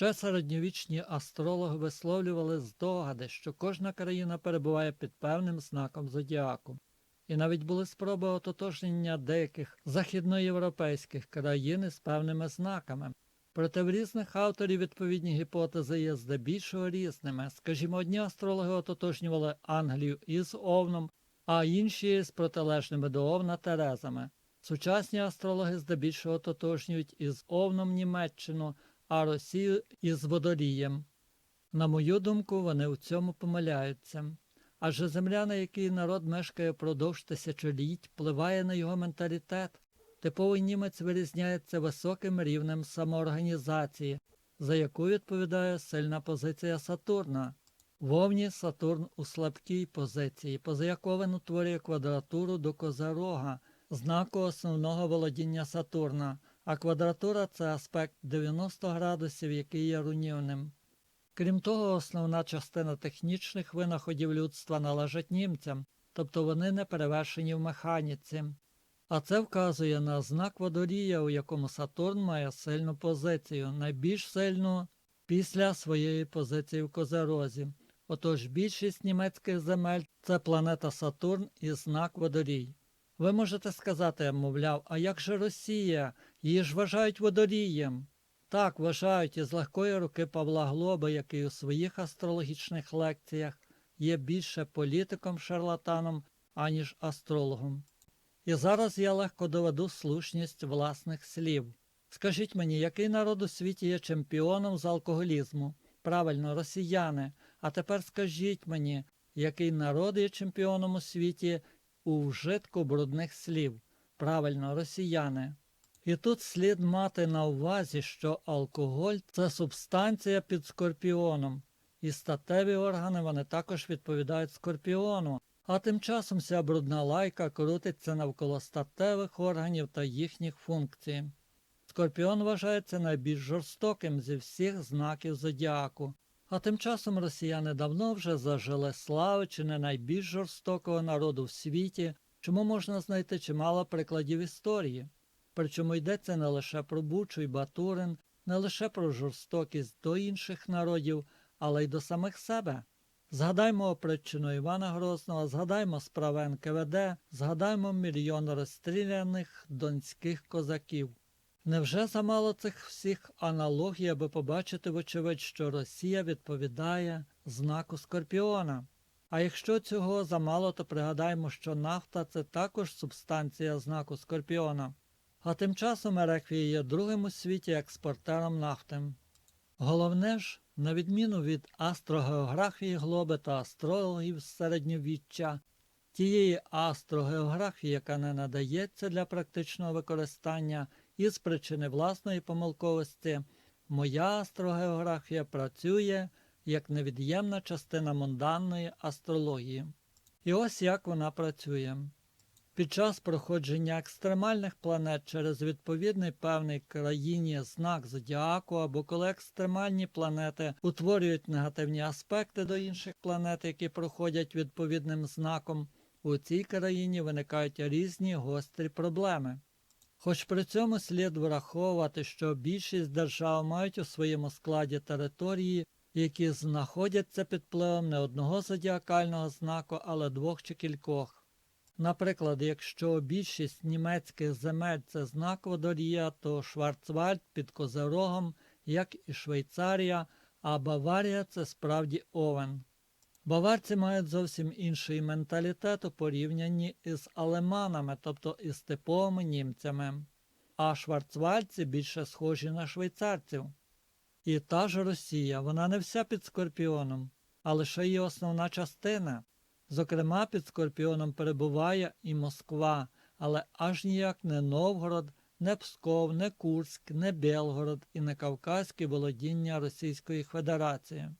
Ще середньовічні астрологи висловлювали здогади, що кожна країна перебуває під певним знаком зодіаку. І навіть були спроби ототожнення деяких західноєвропейських країн з певними знаками. Проте в різних авторів відповідні гіпотези є здебільшого різними. Скажімо, одні астрологи ототожнювали Англію із Овном, а інші з протилежними до Овна Терезами. Сучасні астрологи здебільшого ототожнюють із Овном Німеччину, а Росію із Водолієм. На мою думку, вони у цьому помиляються. Адже земля, на якій народ мешкає впродовж тисячоліть, впливає на його менталітет. Типовий німець вирізняється високим рівнем самоорганізації, за яку відповідає сильна позиція Сатурна. Вовні Сатурн у слабкій позиції, поза якого він утворює квадратуру до Козарога, знаку основного володіння Сатурна, а квадратура це аспект 90 градусів, який є руйнівним. Крім того, основна частина технічних винаходів людства належить німцям, тобто вони не перевершені в механіці. А це вказує на знак водорія, у якому Сатурн має сильну позицію, найбільш сильну після своєї позиції в Козерозі. Отож більшість німецьких земель це планета Сатурн і знак водорій. Ви можете сказати, мовляв, а як же Росія? Її ж вважають водорієм. Так вважають із легкої руки Павла Глоба, який у своїх астрологічних лекціях є більше політиком-шарлатаном, аніж астрологом. І зараз я легко доведу слушність власних слів. Скажіть мені, який народ у світі є чемпіоном з алкоголізму? Правильно, росіяни. А тепер скажіть мені, який народ є чемпіоном у світі у вжитку брудних слів? Правильно, росіяни. І тут слід мати на увазі, що алкоголь це субстанція під скорпіоном, і статеві органи вони також відповідають скорпіону. А тим часом вся брудна лайка крутиться навколо статевих органів та їхніх функцій. Скорпіон вважається найбільш жорстоким зі всіх знаків зодіаку. А тим часом росіяни давно вже зажили слави чи не найбільш жорстокого народу в світі, чому можна знайти чимало прикладів історії. Причому йдеться не лише про Бучу й Батурин, не лише про жорстокість до інших народів, але й до самих себе. Згадаймо притчину Івана Грозного, згадаймо справи НКВД, згадаймо мільйон розстріляних донських козаків. Невже замало цих всіх аналогій, аби побачити, вочевидь, що Росія відповідає знаку Скорпіона? А якщо цього замало, то пригадаймо, що нафта це також субстанція знаку Скорпіона. А тим часом Ереквія є другим у світі експортером нафти. Головне ж, на відміну від астрогеографії глоби та астрологів середньовіччя, тієї астрогеографії, яка не надається для практичного використання із причини власної помилковості, моя астрогеографія працює як невід'ємна частина мунданної астрології. І ось як вона працює. Під час проходження екстремальних планет через відповідний певний країні знак зодіаку або коли екстремальні планети утворюють негативні аспекти до інших планет, які проходять відповідним знаком, у цій країні виникають різні гострі проблеми. Хоч при цьому слід враховувати, що більшість держав мають у своєму складі території, які знаходяться під впливом не одного зодіакального знаку, але двох чи кількох. Наприклад, якщо більшість німецьких земель це знак водорія, то Шварцвальд під Козерогом, як і Швейцарія, а Баварія це справді Овен. Баварці мають зовсім інший менталітет у порівнянні із алеманами, тобто із типовими німцями, а шварцвальдці більше схожі на швейцарців. І та ж Росія, вона не вся під скорпіоном, а лише її основна частина. Зокрема, під Скорпіоном перебуває і Москва, але аж ніяк не Новгород, не Псков, не Курськ, не Белгород і не Кавказьке володіння Російської Федерації.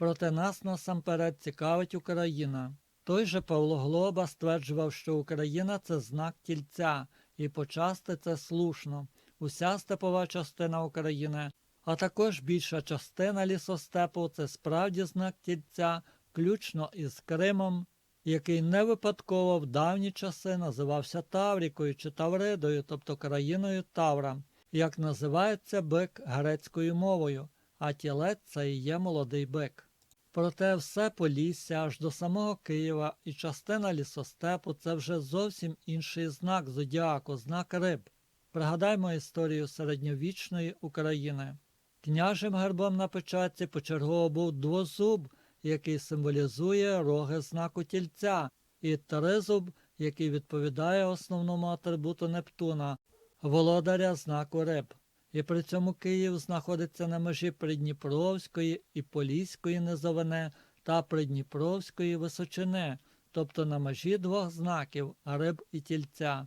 Проте нас насамперед цікавить Україна. Той же Павло Глоба стверджував, що Україна це знак тільця, і почасти це слушно. Уся степова частина України, а також більша частина лісостепу це справді знак тільця, включно із Кримом, який не випадково в давні часи називався Таврікою чи Тавридою, тобто країною Тавра, як називається бик грецькою мовою, а тілець це і є молодий бик. Проте все Полісся аж до самого Києва і частина лісостепу це вже зовсім інший знак зодіаку, знак риб. Пригадаймо історію середньовічної України. Княжим гербом на печатці почергово був двозуб, який символізує роги знаку тільця, і тризуб, який відповідає основному атрибуту Нептуна, володаря знаку риб. І при цьому Київ знаходиться на межі Придніпровської і Поліської низовини та Придніпровської височини, тобто на межі двох знаків риб і тільця.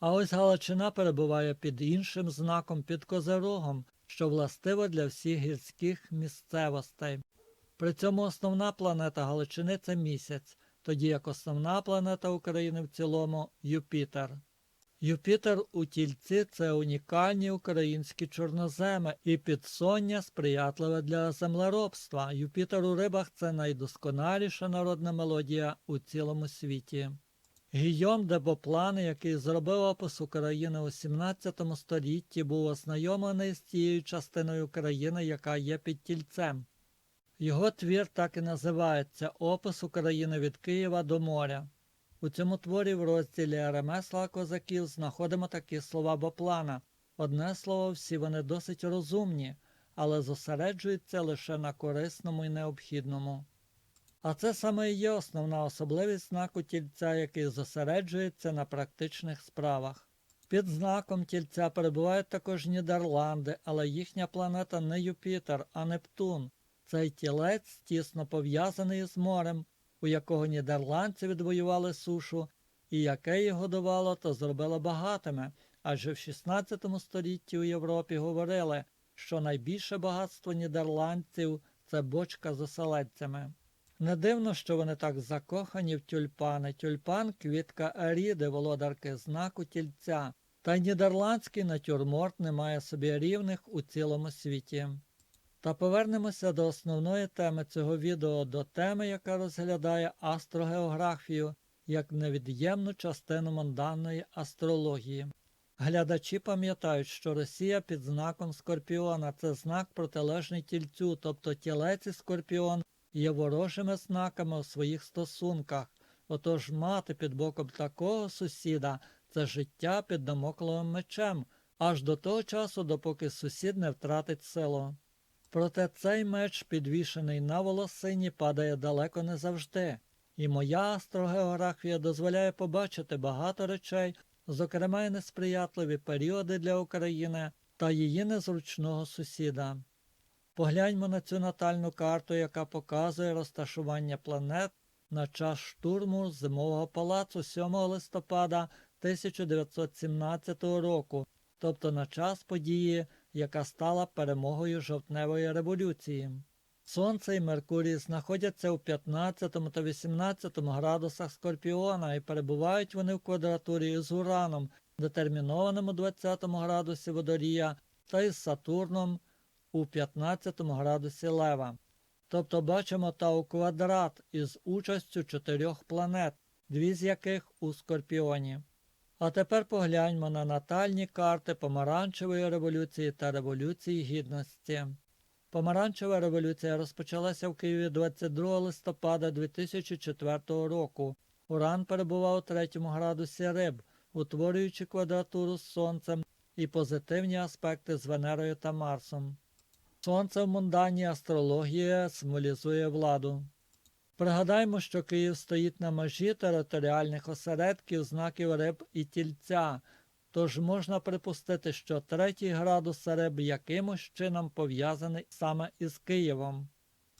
А ось Галичина перебуває під іншим знаком під Козирогом, що властиво для всіх гірських місцевостей. При цьому основна планета Галичини це місяць, тоді як основна планета України в цілому Юпітер. Юпітер у тільці це унікальні українські чорноземи і підсоння сприятливе для землеробства. Юпітер у рибах це найдосконаліша народна мелодія у цілому світі. Гійом де Боплан, який зробив опис України у 17 столітті, був ознайомлений з тією частиною України, яка є під тільцем. Його твір так і називається Опис України від Києва до моря. У цьому творі в розділі ремесла козаків знаходимо такі слова Боплана. Одне слово, всі вони досить розумні, але зосереджуються лише на корисному і необхідному. А це саме і є основна особливість знаку тільця, який зосереджується на практичних справах. Під знаком тільця перебувають також Нідерланди, але їхня планета не Юпітер, а Нептун. Цей тілець тісно пов'язаний з морем, у якого нідерландці відвоювали сушу, і яке їх годувало, то зробило багатими, адже в 16 столітті у Європі говорили, що найбільше багатство нідерландців це бочка з оселедцями. Не дивно, що вони так закохані в тюльпани. Тюльпан квітка Аріди, володарки знаку тільця, та й нідерландський натюрморт не має собі рівних у цілому світі. Та повернемося до основної теми цього відео, до теми, яка розглядає астрогеографію як невід'ємну частину монданної астрології. Глядачі пам'ятають, що Росія під знаком Скорпіона це знак протилежний тільцю, тобто тілець і скорпіон є ворожими знаками у своїх стосунках. Отож мати під боком такого сусіда це життя під домокловим мечем, аж до того часу, допоки сусід не втратить силу. Проте цей меч, підвішений на волосині, падає далеко не завжди, і моя астрогеографія дозволяє побачити багато речей, зокрема й несприятливі періоди для України та її незручного сусіда. Погляньмо на цю натальну карту, яка показує розташування планет на час штурму зимового палацу 7 листопада 1917 року, тобто на час події, яка стала перемогою жовтневої революції. Сонце і Меркурій знаходяться у 15 та 18 градусах Скорпіона і перебувають вони в квадратурі з Ураном, детермінованим у 20 градусі Водорія, та із Сатурном у 15 градусі Лева. Тобто бачимо Тау квадрат із участю чотирьох планет, дві з яких у Скорпіоні. А тепер погляньмо на натальні карти Помаранчевої революції та Революції Гідності. Помаранчева революція розпочалася в Києві 22 листопада 2004 року. Уран перебував у третьому градусі риб, утворюючи квадратуру з Сонцем і позитивні аспекти з Венерою та Марсом. Сонце в мунданній астрології символізує владу. Пригадаймо, що Київ стоїть на межі територіальних осередків знаків риб і тільця, тож можна припустити, що третій градус риб якимось чином пов'язаний саме із Києвом.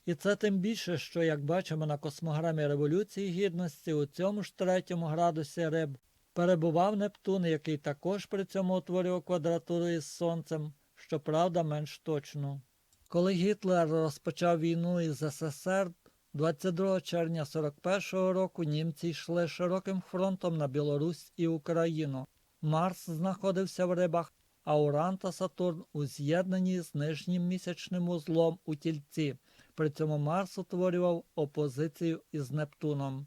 І це тим більше, що, як бачимо на космограмі Революції Гідності, у цьому ж третьому градусі риб перебував Нептун, який також при цьому утворював квадратуру із Сонцем, щоправда менш точну. Коли Гітлер розпочав війну із СССР, 22 червня 41-го року німці йшли широким фронтом на Білорусь і Україну. Марс знаходився в рибах, а Уран та Сатурн у з'єднанні з нижнім місячним узлом у тільці. При цьому Марс утворював опозицію із Нептуном.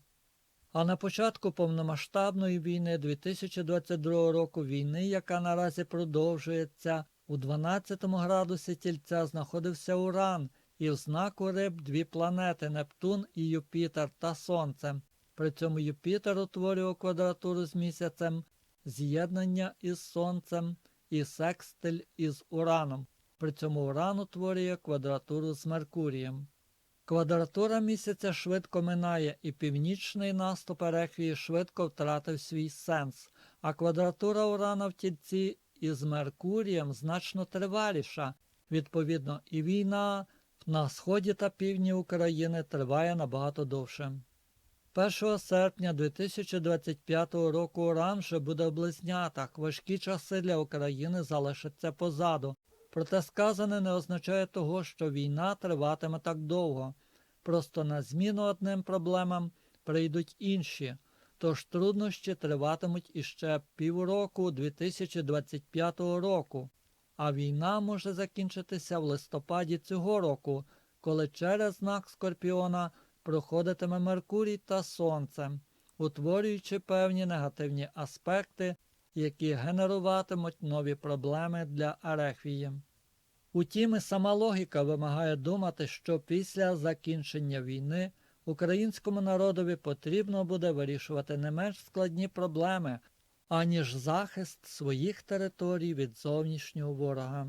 А на початку повномасштабної війни 2022 року війни, яка наразі продовжується, У 12 градусі тільця знаходився Уран, і в знаку риб дві планети Нептун і Юпітер та Сонце. При цьому Юпітер утворював квадратуру з місяцем, з'єднання із Сонцем і секстиль із Ураном. При цьому Уран утворює квадратуру з Меркурієм. Квадратура місяця швидко минає, і північний наступ Ерехвії швидко втратив свій сенс, а квадратура Урана в тільці із Меркурієм значно триваліша. Відповідно, і війна на сході та півдні України триває набагато довше. 1 серпня 2025 року Уран вже буде в близнятах. Важкі часи для України залишаться позаду. Проте сказане не означає того, що війна триватиме так довго. Просто на зміну одним проблемам прийдуть інші. Тож труднощі триватимуть іще півроку 2025 року, а війна може закінчитися в листопаді цього року, коли через знак Скорпіона проходитиме Меркурій та Сонце, утворюючи певні негативні аспекти, які генеруватимуть нові проблеми для Арехвії. Утім, і сама логіка вимагає думати, що після закінчення війни українському народові потрібно буде вирішувати не менш складні проблеми, аніж захист своїх територій від зовнішнього ворога.